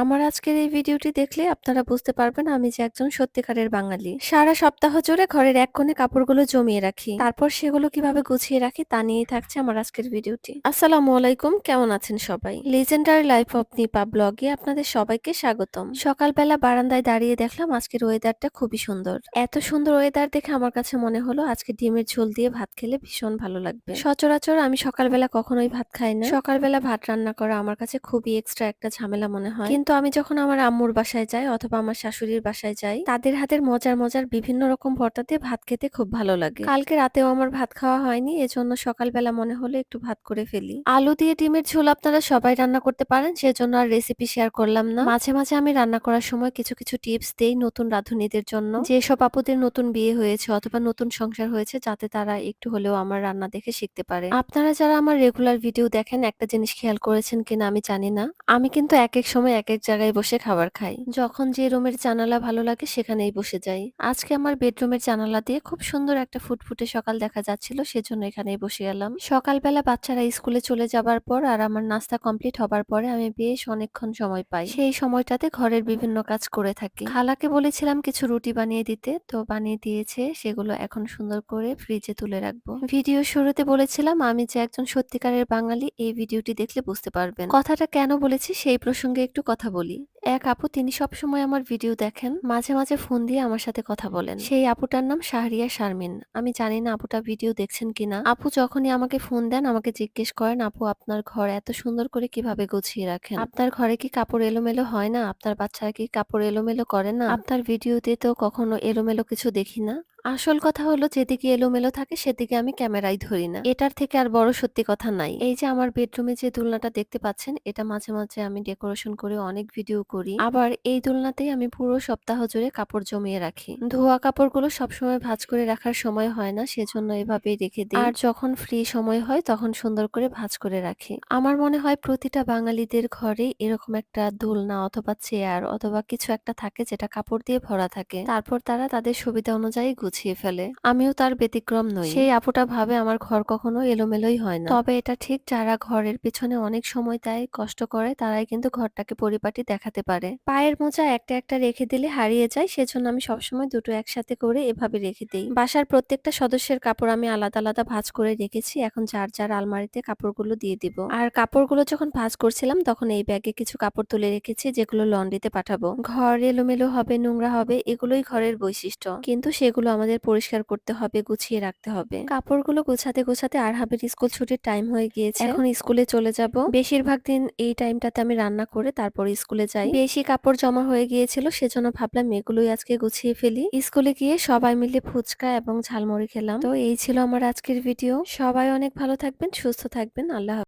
আমার আজকের এই ভিডিওটি দেখলে আপনারা বুঝতে পারবেন আমি যে একজন সত্যিকারের বাঙালি। সারা সপ্তাহ জুড়ে ঘরের এক কোণে কাপড়গুলো জমিয়ে রাখি। তারপর সেগুলো কীভাবে গুছিয়ে রাখি তা নিয়েই থাকছে আমার আজকের ভিডিওটি। আসসালামু আলাইকুম, কেমন আছেন সবাই? লিজেন্ডারি লাইফ অফ নিপা ব্লগে আপনাদের সবাইকে স্বাগতম। সকালবেলা বারান্দায় দাঁড়িয়ে দেখলাম আজকের ওয়েদারটা খুবই সুন্দর। এত সুন্দর ওয়েদার দেখে আমার কাছে মনে হলো আজকে ডিমের ঝোল দিয়ে ভাত খেলে ভীষণ ভালো লাগবে। সচরাচর আমি সকালবেলা কখনোই ভাত খাই না। সকালবেলা ভাত রান্না করা আমার কাছে খুবই এক্সট্রা একটা ঝামেলা মনে হয়। কিন্তু আমি যখন আমার আম্মুর বাসায় যাই অথবা আমার শাশুড়ির বাসায় যাই, তাদের হাতের মজার মজার বিভিন্ন রকম ভর্তা দিয়ে ভাত খেতে খুব ভালো লাগে। কালকে রাতেও আমার ভাত খাওয়া হয়নি, এজন্য সকালবেলা মনে হলো একটু ভাত করে ফেলি। আলু দিয়ে ডিমের ঝোল আপনারা সবাই রান্না করতে পারেন, সেজন্য আর রেসিপি শেয়ার করলাম না। মাঝে মাঝে আমি রান্না করার সময় কিছু কিছু টিপস দেই নতুন রাঁধুনিদের জন্য। যেসব আপুদের নতুন বিয়ে হয়েছে অথবা নতুন সংসার হয়েছে, যাতে তারা একটু হলেও আমার রান্না দেখে শিখতে পারে। আপনারা যারা আমার রেগুলার ভিডিও দেখেন, একটা জিনিস খেয়াল করেছেন কিনা আমি জানি না। আমি কিন্তু এক এক সময় এক এক জায়গায় বসে খাবার খাই। যখন যে রুমের জানালা ভালো লাগে সেখানেই বসে যাই। আজকে আমার বেডরুমের জানালা দিয়ে খুব সুন্দর একটা ফুটফুটে সকাল দেখা যাচ্ছিল, সেজন্য এখানেই বসে গেলাম। সকালবেলা বাচ্চারা স্কুলে চলে যাবার পর আর আমার নাস্তা কমপ্লিট হবার পরে আমি বেশ অনেকক্ষণ সময় পাই। সেই সময়টাতে ঘরের বিভিন্ন কাজ করে থাকি। খালাকে বলেছিলাম কিছু রুটি বানিয়ে দিতে, তো বানিয়ে দিয়েছে, সেগুলো এখন সুন্দর করে ফ্রিজে তুলে রাখব। ভিডিও শুরুতে বলেছিলাম, আমি যে একজন সত্যিকারের বাঙালি, এই ভিডিওটি দেখলে বুঝতে পারবেন। কথাটা কেন বলেছি সেই প্রসঙ্গে একটু কথা বলি। এক আপু, তিনি সব সময় আমার ভিডিও দেখেন, মাঝে মাঝে ফোন দিয়ে আমার সাথে কথা বলেন। সেই আপুটার নাম শাহরিয়া শারমিন। আমি জানি না আপুটা ভিডিও দেখছেন কিনা। আপু যখনই আমাকে ফোন দেন, আমাকে জিজ্ঞেস করেন, আপু, আপনার ঘর এত সুন্দর করে কীভাবে গুছিয়ে রাখেন? আপনার ঘরে কি কাপড় এলোমেলো হয় না? আপনার বাচ্চারা কি কাপড় এলোমেলো করে না? আপনার ভিডিওতে তো কখনো এলোমেলো কিছু দেখি না? আসল কথা হলো, যেদিকে এলোমেলো থাকে, সেদিকে আমি ক্যামেরায় ধরি না। এটার থেকে আর বড় সত্যি কথা নাই। এই যে আমার বেডরুমে যে দোলনাটা দেখতে পাচ্ছেন, এটা মাঝে মাঝে আমি ডেকোরেশন করে অনেক ভিডিও করি। আবার এই দোলনাতেই আমি পুরো সপ্তাহ জুড়ে কাপড় জমিয়ে রাখি। ধোয়া কাপড়গুলো সবসময় ভাঁজ করে রাখার সময় হয় না, সেজন্য এভাবেই রেখে দিই। আর যখন ফ্রি সময় হয়, তখন সুন্দর করে ভাঁজ করে রাখি। আমার মনে হয় প্রতিটা বাঙালিদের ঘরে এরকম একটা দোলনা অথবা চেয়ার অথবা কিছু একটা থাকে, যেটা কাপড় দিয়ে ভরা থাকে। তারপর তারা তাদের সুবিধা অনুযায়ী গুছিয়ে ফেলে। আমিও তার ব্যতিক্রম নই। সেই আপুটা ভাবে আমার ঘর কখনো এলোমেলোই হয় না। তবে এটা ঠিক যারা ঘরের পিছনে অনেক সময় দেয় কষ্ট করে তারাই কিন্তু ঘরটাকে পরিপাটি দেখাতে পারে। পায়ের মোজা একটা একটা রেখে দিলে হারিয়ে যায় সেজন্য আমি সবসময় দুটো একসাথে করে এভাবে রেখে দিই। বাসার প্রত্যেকটা সদস্যের কাপড় আমি আলাদা আলাদা ভাঁজ করে রেখেছি এখন যার যার আলমারিতে কাপড়গুলো দিয়ে দিব। আর কাপড়গুলো যখন ভাঁজ করছিলাম তখন এই ব্যাগে কিছু কাপড় তুলে রেখেছি যেগুলো লন্ড্রিতে পাঠাবো। ঘর এলোমেলো হবে নোংরা হবে এগুলোই ঘরের বৈশিষ্ট্য। কিন্তু সেগুলো আমাদের পরিষ্কার করতে হবে, গুছিয়ে রাখতে হবে। কাপড়গুলো গোছাতে গোছাতে আর হাবের স্কুল ছুটির টাইম হয়ে গিয়েছে। এখন স্কুলে চলে যাব। বেশিরভাগ দিন এই টাইমটাতে আমি রান্না করে তারপর স্কুলে যাই। বেশি কাপড় জমা হয়ে গিয়েছিল, সেজন্য ভাবলাম এগুলোই আজকে গুছিয়ে ফেলি। স্কুলে গিয়ে সবাই মিলে ফুচকা এবং ঝালমুড়ি খেলাম। তো এই ছিল আমার আজকের ভিডিও সবাই অনেক ভালো থাকবেন, সুস্থ থাকবেন। আল্লাহ।